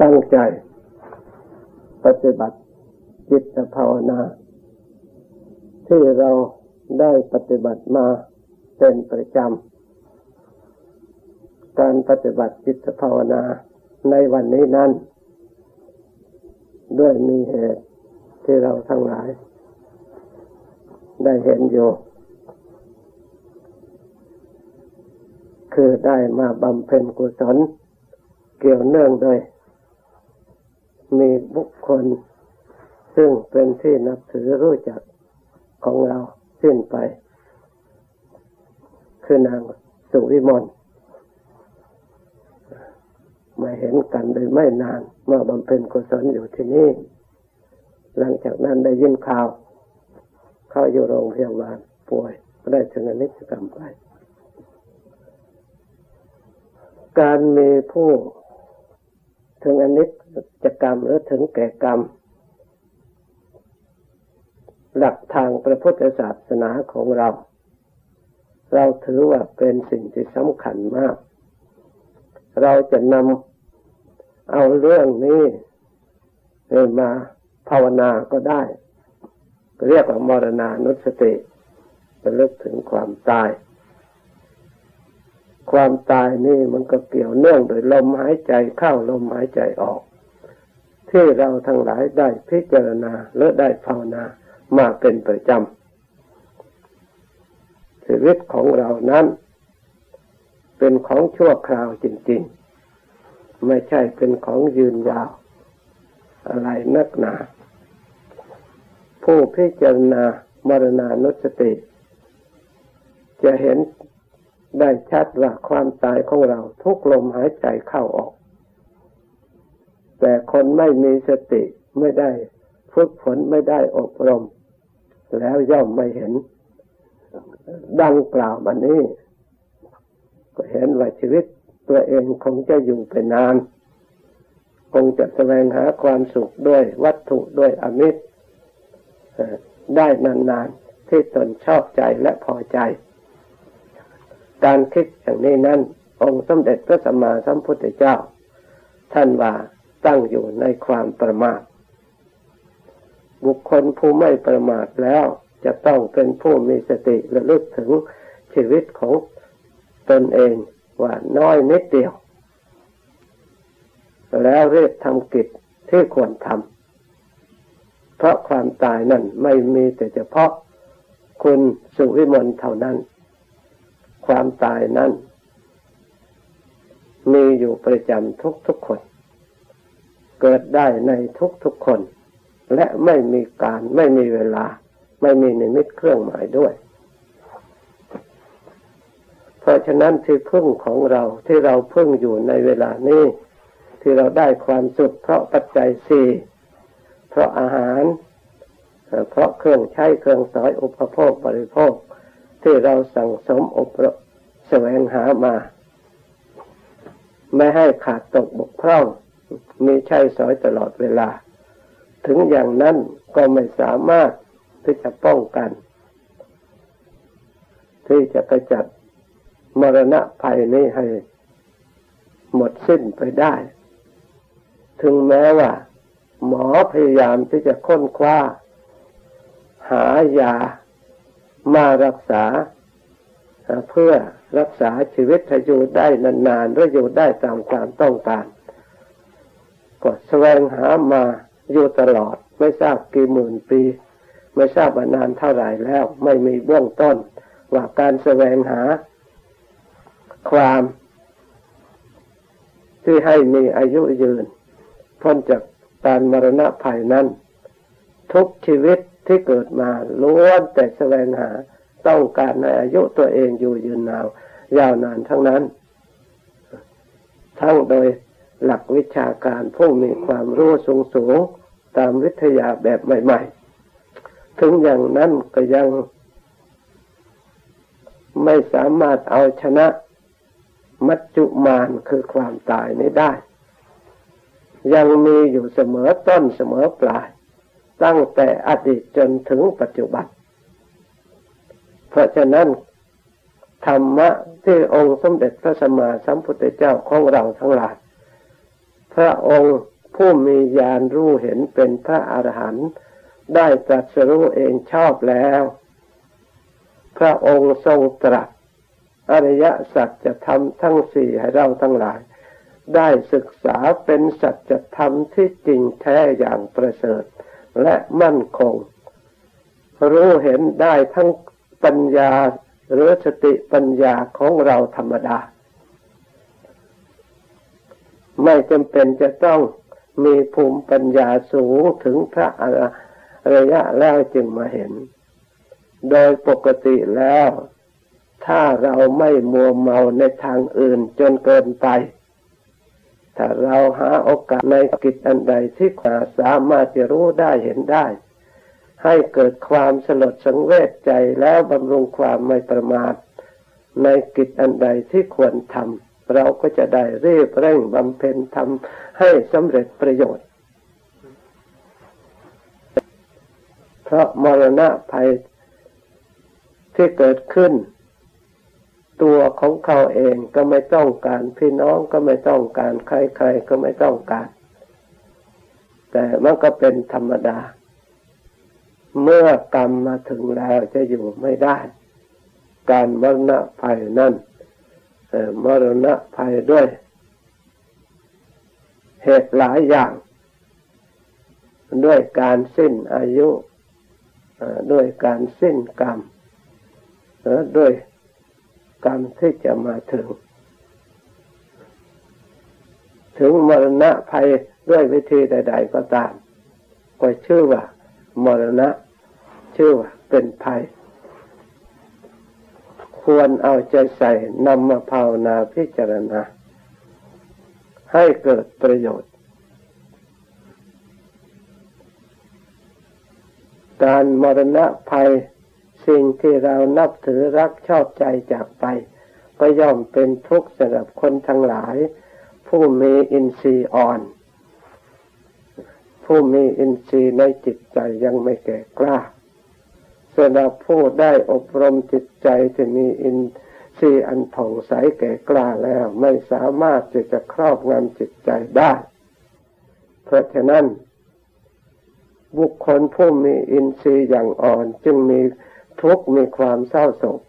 ตั้งใจ ปฏิบัติจิตภาวนา ที่เราได้ปฏิบัติมาเป็นประจำ การปฏิบัติจิตภาวนาในวันนี้นั้น ด้วยมีเหตุที่เราทั้งหลาย ได้เห็นอยู่ คือได้มาบำเพ็ญกุศลเกี่ยวเนื่องโดย มีบุคคล ซึ่งเป็นที่นับถือรู้จักของเราสิ้นไป คือนางสุวิมลมาเห็นกันโดยไม่นานเมื่อบำเพ็ญกุศลอยู่ที่นี่ หลังจากนั้นได้ยินข่าว เข้าอยู่โรงพยาบาลป่วยได้ชนนิจกรรมไป การมีผู้ ถึงอนิจจกรรมหรือถึงแก่กรรม หลักทางพระพุทธศาสนาของเรา เราถือว่าเป็นสิ่งที่สำคัญมาก เราจะนำเอาเรื่องนี้มาภาวนาก็ได้ เรียกว่ามรณานุสติระลึกถึงความตาย ความตายนี่มันก็เกี่ยวเนื่องโดยลมหายใจเข้าลมหายใจออก ที่เราทั้งหลายได้พิจารณาและได้ภาวนามาเป็นประจำชีวิตของเรานั้น เป็นของชั่วคราวจริง ๆ ไม่ใช่เป็นของยืนยาว อะไรนักหนา ผู้พิจารณามรณานุสติ จะเห็น ได้ชัดว่าความตายของเราทุกลมหายใจเข้าออก แต่คนไม่มีสติไม่ได้ฝึกฝนไม่ได้อบรม แล้วย่อมไม่เห็น ดังกล่าวมานี้ ก็เห็นว่าชีวิตตัวเองคงจะอยู่ไปนาน คงจะแสวงหาความสุขด้วยวัตถุด้วยอมิตรได้นานๆที่ตนชอบใจและพอใจ การคิดอย่างนี้นั้น องค์สมเด็จพระสัมมาสัมพุทธเจ้า ท่านว่าตั้งอยู่ในความประมาท บุคคลผู้ไม่ประมาทแล้วจะต้องเป็นผู้มีสติระลึกถึงชีวิตของตนเองว่าน้อยนิดเดียว แล้วเรียกทำกิจที่ควรทำเพราะความตายนั้นไม่มีแต่เฉพาะคุณสุวิมลเท่านั้น ความตายนั้นมีอยู่ประจำทุกทุกคน เกิดได้ในทุกทุกคน และไม่มีการไม่มีเวลา ไม่มีนิมิตเครื่องหมายด้วย เพราะฉะนั้นที่พึ่งของเราที่เราพึ่งอยู่ในเวลานี้ ที่เราได้ความสุขเพราะปัจจัยสี่เพราะอาหาร เพราะเครื่องใช้เครื่องสอยอุปโภคบริโภค ที่เราสั่งสมอบรมแสวงหามา ไม่ให้ขาดตกบกพร่อง มีใช้สอยตลอดเวลา ถึงอย่างนั้นก็ไม่สามารถที่จะป้องกัน ที่จะกระจัดมรณะภัยนี้ให้หมดสิ้นไปได้ ถึงแม้ว่า หมอพยายามที่จะค้นคว้า หายา มารักษาเพื่อรักษาชีวิตให้อยู่ได้นานๆหรืออยู่ได้ตามความต้องการก็แสวงหามาอยู่ตลอด ไม่ทราบกี่หมื่นปี ไม่ทราบว่านานเท่าไหร่แล้ว ไม่มีเบื้องต้น ว่าการแสวงหา ความที่ให้มีอายุยืนพ้นจากการมรณะภัยนั้น ทุกชีวิต ที่เกิดมาล้วนแต่แสวงหาต้องการในอายุตัวเองอยู่ยืนนาว ยาวนานทั้งนั้น ทั้งโดยหลักวิชาการผู้มีความรู้สูงสูงตามวิทยาแบบใหม่ ๆ ถึงอย่างนั้นก็ยังไม่สามารถเอาชนะมัจจุมานคือความตายนี้ได้ ยังมีอยู่เสมอต้นเสมอปลาย ตั้งแต่อดีตจนถึงปัจจุบัน เพราะฉะนั้น ธรรมะที่องค์สมเด็จพระสัมมาสัมพุทธเจ้าของเราทั้งหลาย พระองค์ผู้มีญาณรู้เห็นเป็นพระอรหันต์ได้ตรัสรู้เองชอบแล้ว พระองค์ทรงตรัสอริยสัจธรรมทั้งสี่ให้เราทั้งหลาย ได้ศึกษาเป็นสัจธรรมที่จริงแท้อย่างประเสริฐ และมั่นคง รู้เห็นได้ทั้งปัญญาหรือสติปัญญาของเราธรรมดา ไม่จำเป็นจะต้องมีภูมิปัญญาสูงถึงพระอริยะแล้วจึงมาเห็น โดยปกติแล้ว ถ้าเราไม่มัวเมาในทางอื่นจนเกินไป ถ้าเราหาโอกาสในกิจอันใดที่าสามารถจะรู้ได้เห็นได้ ให้เกิดความสลดสังเวชใจแล้วบำรุงความไม่ประมาทในกิจอันใดที่ควรทำเราก็จะได้รีบเร่งบำเพ็ญทำให้สำเร็จประโยชน์ เพราะมรณะภัยที่เกิดขึ้น ตัวของเขาเองก็ไม่ต้องการ พี่น้องก็ไม่ต้องการ ใครๆก็ไม่ต้องการ แต่มันก็เป็นธรรมดา เมื่อกรรมมาถึงแล้วจะอยู่ไม่ได้ การมรณะภัยนั่นมรณะภัยด้วย เหตุหลายอย่าง ด้วยการสิ้นอายุด้วยการสิ้นกรรมด้วย กรรมที่จะมาถึง ถึงมรณะภัยด้วยวิธีใด ๆ ก็ตาม ก็ชื่อว่า มรณะ ชื่อว่าเป็นภัย ควรเอาใจใส่นำมาภาวนาพิจารณา ให้เกิดประโยชน์ การมรณะภัย สิ่งที่เรานับถือรักชอบใจจากไป ก็ย่อมเป็นทุกข์สำหรับคนทั้งหลาย ผู้มีอินทรีย์อ่อน ผู้มีอินทรีย์ในจิตใจยังไม่แก่กล้าสำหรับผู้ได้อบรมจิตใจที่มีอินทรีย์อันผ่องใสแก่กล้าแล้วไม่สามารถที่จะครอบงำจิตใจได้ เพราะฉะนั้นบุคคลผู้มีอินทรีย์อย่างอ่อนจึงมี ทุกมีความเศร้าโศก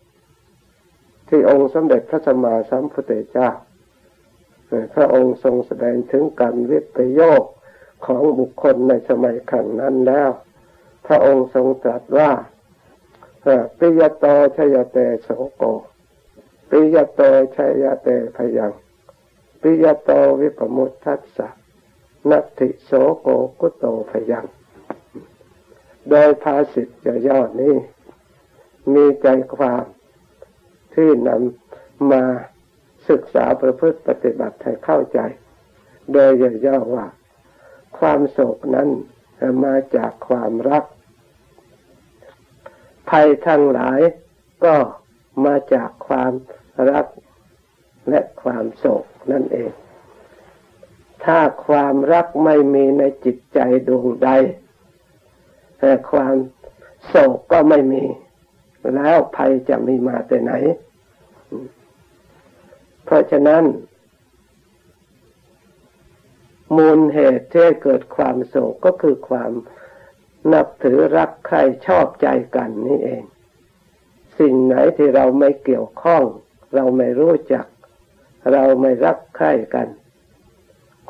ที่องค์สมเด็จพระสัมมาสัมพุทธเจ้าพระองค์ทรงแสดงถึงการวิปโยคของบุคคลในสมัยขังนั้นแล้ว พระองค์ทรงตรัสว่าปิยโตชยเตโสโกปิยโตชยเตพยังปิยโตวิปมุตทัสสะนัตติโสโกกุโตพยัง โดยภาษิตจะยอดนี้ มีใจความที่นำมาศึกษาประพฤติปฏิบัติให้เข้าใจ โดยย่อว่า ความโศกนั้นมาจากความรัก ภัยทั้งหลายก็มาจากความรักและความโศกนั่นเอง ถ้าความรักไม่มีในจิตใจดวงใดแต่ความโศกก็ไม่มี แล้วภัยจะมีมาแต่ไหน เพราะฉะนั้น มูลเหตุที่เกิดความโศกก็คือความนับถือรักใครชอบใจกันนี่เอง สิ่งไหนที่เราไม่เกี่ยวข้อง เราไม่รู้จัก เราไม่รักใครกัน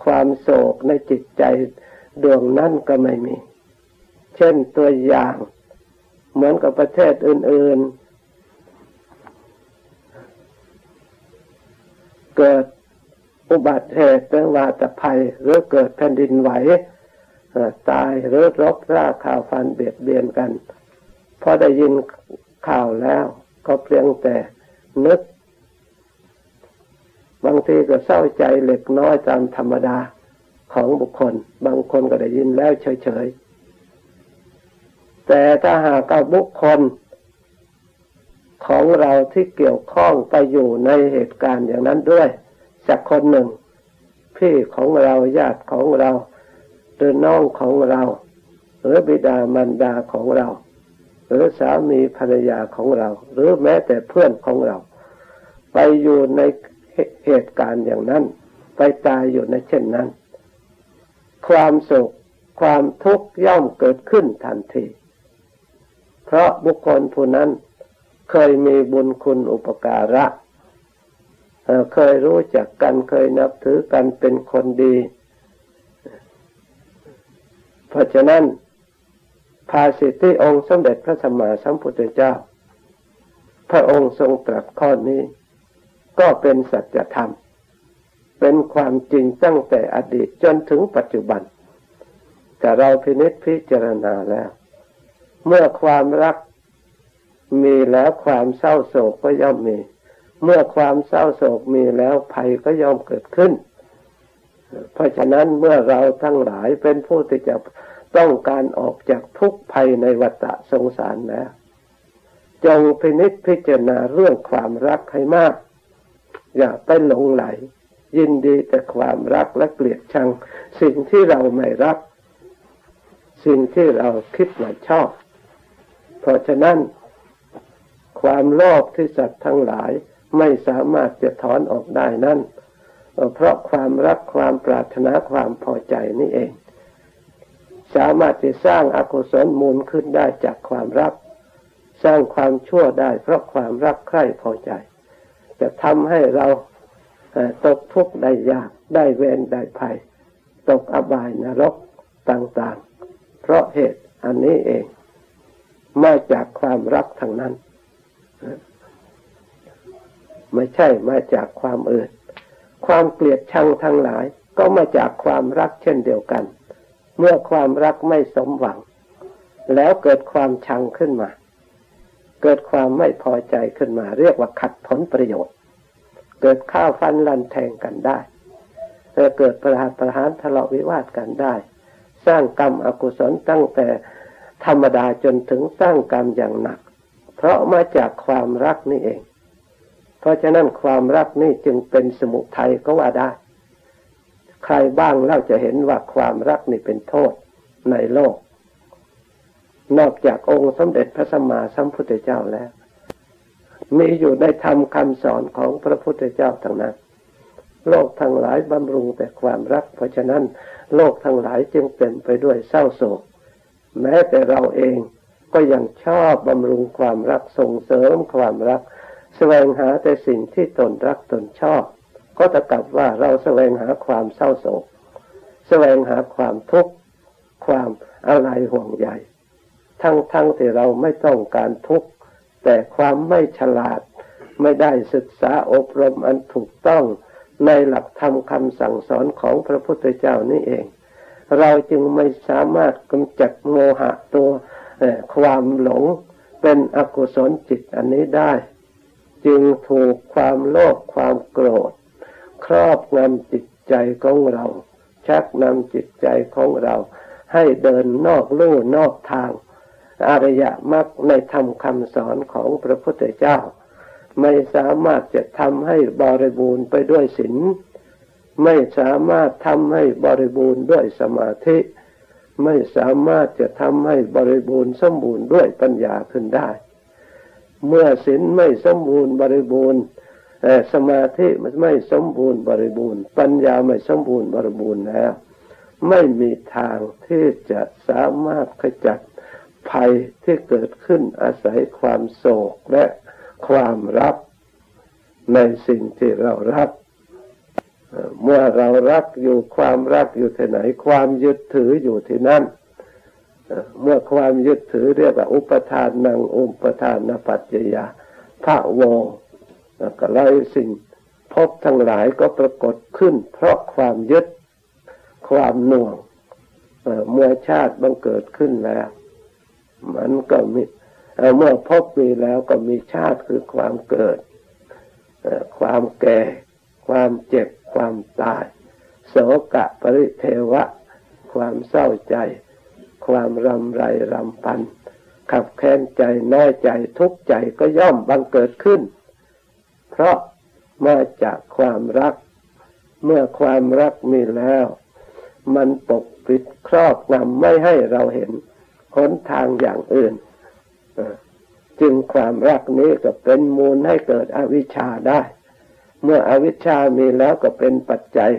ความโศกในจิตใจดวงนั้นก็ไม่มี เช่นตัวอย่าง เหมือนกับประเทศอื่น ๆ เกิดอุบัติเหตุเรื่องวาตภัย หรือเกิดแผ่นดินไหวตายหรือรบราข่าวฟันเบียดเบียนกันพอได้ยินข่าวแล้ว ก็เพียงแต่นึก บางทีก็เศร้าใจเล็กน้อยตามธรรมดาของบุคคล บางคนก็ได้ยินแล้วเฉยๆ แต่ถ้าหากบบุคคล ของเราที่เกี่ยวข้องไปอยู่ในเหตุการณ์อย่างนั้นด้วยสักคนหนึ่ง พี่ของเราญาติของเราหรือน้องของเรา หรือบิดามารดาของเรา หรือสามีภรรยาของเรา หรือแม้แต่เพื่อนของเรา ไปอยู่ในเหตุการณ์อย่างนั้น ไปตายอยู่ในเช่นนั้น ความสุขความทุกข์ย่อมเกิดขึ้นทันที เพราะบุคคลผู้นั้นเคยมีบุญคุณอุปการะ เคยรู้จักกันเคยนับถือกันเป็นคนดี เพราะฉะนั้น ภาสิทธิองค์สมเด็จพระสัมมาสัมพุทธเจ้า พระองค์ทรงตรัสข้อนี้ ก็เป็นสัจธรรม เป็นความจริงตั้งแต่อดีตจนถึงปัจจุบัน แต่เราพินิจพิจารณาแล้ว เมื่อความรักมีแล้วความเศร้าโศกก็ย่อมมี เมื่อความเศร้าโศกมีแล้วภัยก็ย่อมเกิดขึ้น เพราะฉะนั้นเมื่อเราทั้งหลายเป็นผู้ที่จะต้องการออกจากทุกภัยในวัฏสงสารแล้ว จงพินิจพิจารณาเรื่องความรักให้มาก อย่าไปหลงไหล ยินดีแต่ความรักและเกลียดชัง สิ่งที่เราไม่รัก สิ่งที่เราคิดว่าชอบ เพราะฉะนั้น ความโลภที่สัตว์ทั้งหลายไม่สามารถจะถอนออกได้นั่นเพราะความรักความปรารถนาความพอใจนี่เอง สามารถจะสร้างอากุศลมูลขึ้นได้จากความรัก สร้างความชั่วได้เพราะความรักใคร่พอใจ จะทำให้เราตกทุกข์ได้ยากได้เวรได้ภัย ตกอบายนรกต่างๆ เพราะเหตุอันนี้เอง มาจากความรักทางนั้น ไม่ใช่มาจากความอื่น ความเกลียดชังทั้งหลาย ก็มาจากความรักเช่นเดียวกัน เมื่อความรักไม่สมหวัง แล้วเกิดความชังขึ้นมา เกิดความไม่พอใจขึ้นมา เรียกว่าขัดผลประโยชน์ เกิดข้าวฟันลันแทงกันได้เกิดประหารประหารทะเลาะวิวาทกันได้ สร้างกรรมอกุศลตั้งแต่ ธรรมดาจนถึงสร้างกรรมอย่างหนัก เพราะมาจากความรักนี่เอง เพราะฉะนั้นความรักนี่จึงเป็นสมุทัยก็ว่าได้ ใครบ้างเล่าจะเห็นว่าความรักนี่เป็นโทษในโลก นอกจากองค์สมเด็จพระสัมมาสัมพุทธเจ้าแล้วมีอยู่ในธรรมคำสอนของพระพุทธเจ้าทั้งนั้น โลกทั้งหลายบำรุงแต่ความรัก เพราะฉะนั้น โลกทั้งหลายจึงเต็มไปด้วยเศร้าโศก แม้แต่เราเองก็ยังชอบบำรุงความรักส่งเสริมความรัก แสวงหาแต่สิ่งที่ตนรักตนชอบ ก็จะกลับว่าเราแสวงหาความเศร้าโศก แสวงหาความทุกข์ความอะไรห่วงใยทั้งทั้งที่เราไม่ต้องการทุกข์แต่ความไม่ฉลาด ไม่ได้ศึกษาอบรมอันถูกต้องในหลักธรรมคำสั่งสอนของพระพุทธเจ้านี่เอง เราจึงไม่สามารถกำจัดโมหะตัวความหลงเป็นอกุศลจิตอันนี้ได้ จึงถูกความโลภความโกรธ ครอบงำจิตใจของเรา ชักนำจิตใจของเรา ให้เดินนอกลู่นอกทางอริยมรรคในธรรมคำสอนของพระพุทธเจ้า ไม่สามารถจะทำให้บริบูรณ์ไปด้วยศีล ไม่สามารถทำให้บริบูรณ์ด้วยสมาธิ ไม่สามารถจะทำให้บริบูรณ์สมบูรณ์ด้วยปัญญาขึ้นได้ เมื่อศีลไม่สมบูรณ์บริบูรณ์สมาธิมันไม่สมบูรณ์บริบูรณ์ ปัญญาไม่สมบูรณ์บริบูรณ์แล้ว ไม่มีทางที่จะสามารถขจัดภัยที่เกิดขึ้นอาศัยความโศกและความรับในสิ่งที่เรารับ เมื่อเรารักอยู่ความรักอยู่ที่ไหน ความยึดถืออยู่ที่นั่นเมื่อความยึดถือเรียกว่าอุปทานนังอุปทานนปัจจยาพระโวก็เลยสิ่งพบทั้งหลายก็ปรากฏขึ้น เพราะความยึดความหน่วงเมื่อชาติบังเกิดขึ้นแล้ว มันก็มีเมื่อพบมีแล้วก็มีชาติคือความเกิด ความแก่ ความเจ็บ ความตาย โสกะปริเทวะ ความเศร้าใจ ความรำไรรำพัน ขับแค้นใจน้อยใจทุกข์ใจก็ย่อมบังเกิดขึ้น เพราะมาจากความรัก เมื่อความรักมีแล้ว มันปกปิดครอบงำไม่ให้เราเห็นหนทางอย่างอื่นจึงความรักนี้ก็เป็นมูลให้เกิดอวิชชาได้ เมื่ออวิชชามีแล้วก็เป็นปัจจัย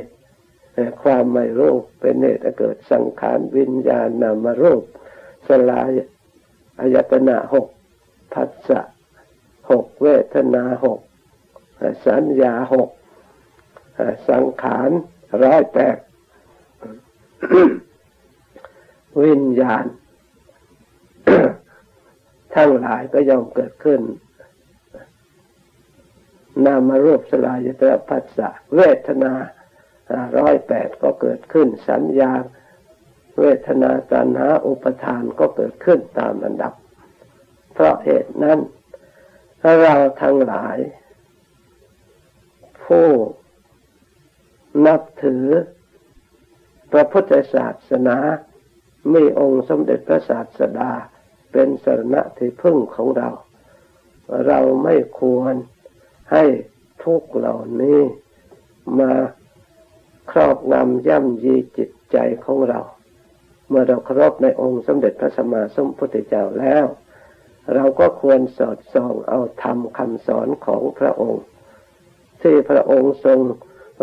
ความไม่รู้เป็นเหตุเกิดสังขารวิญญาณนามรูป สลายอายตนะหกผัสสะหกเวทนาหกสัญญาหกสังขารร้อยแปดวิญญาณ ทั้งหลายก็ย่อมเกิดขึ้น นามรูปสลายตระพัสสะเวทนาร้อยแปดก็เกิดขึ้น สัญญา เวทนาตัณหาอุปทานก็เกิดขึ้นตามอันดับ เพราะเหตุนั้นเราทั้งหลาย ผู้นับถือพระพุทธศาสนามีองค์สมเด็จพระศาสดาเป็นสรณะที่พึ่งของเรา เราไม่ควร ให้ทุกเหล่านี้มาครอบงำย่ำยีจิตใจของเรา เมื่อเราเคารพในองค์สมเด็จพระสัมมาสัมพุทธเจ้าแล้ว เราก็ควรสอดส่องเอาธรรมคำสอนของพระองค์ ที่พระองค์ทรง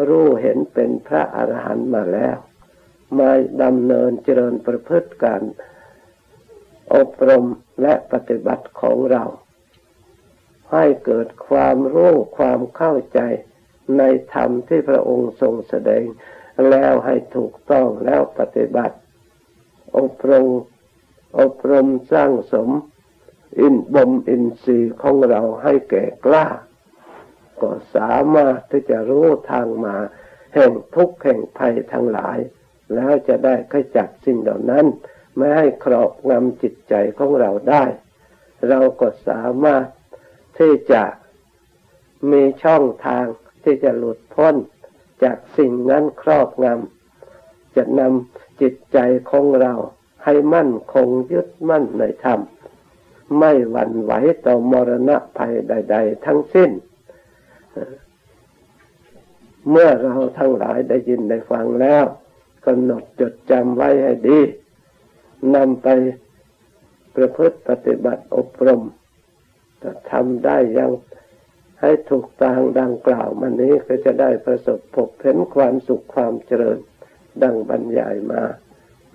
รู้เห็นเป็นพระอรหันต์มาแล้ว มาดำเนินเจริญประพฤติการอบรมและปฏิบัติของเรา ให้เกิดความรู้ความเข้าใจในธรรมที่พระองค์ทรงแสดง แล้วให้ถูกต้องแล้วปฏิบัติ อบรมอบรมสร้างสม อินบ่มอินทรีย์ของเราให้แก่กล้า ก็สามารถที่จะรู้ทางมา แห่งทุกข์แห่งภัยทั้งหลาย แล้วจะได้ขจัดสิ่งเหล่านั้น ไม่ให้ครอบงำจิตใจของเราได้ เราก็สามารถ ที่จะมีช่องทางที่จะหลุดพ้นจากสิ่งนั้นครอบงำจะนำจิตใจของเราให้มั่นคงยึดมั่นในธรรม ไม่หวั่นไหวต่อมรณะภัยใด ๆ ทั้งสิ้น เมื่อเราทั้งหลายได้ยินได้ฟังแล้วกำหนดจดจำไว้ให้ดีนำไปประพฤติปฏิบัติอบรม ทำได้ยังให้ถูกทางดังกล่าวมันนี้ก็จะได้ประสบพบเห็นความสุขความเจริญดังบรรยายมา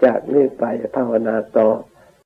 จากนี้ไปภาวนาต่อ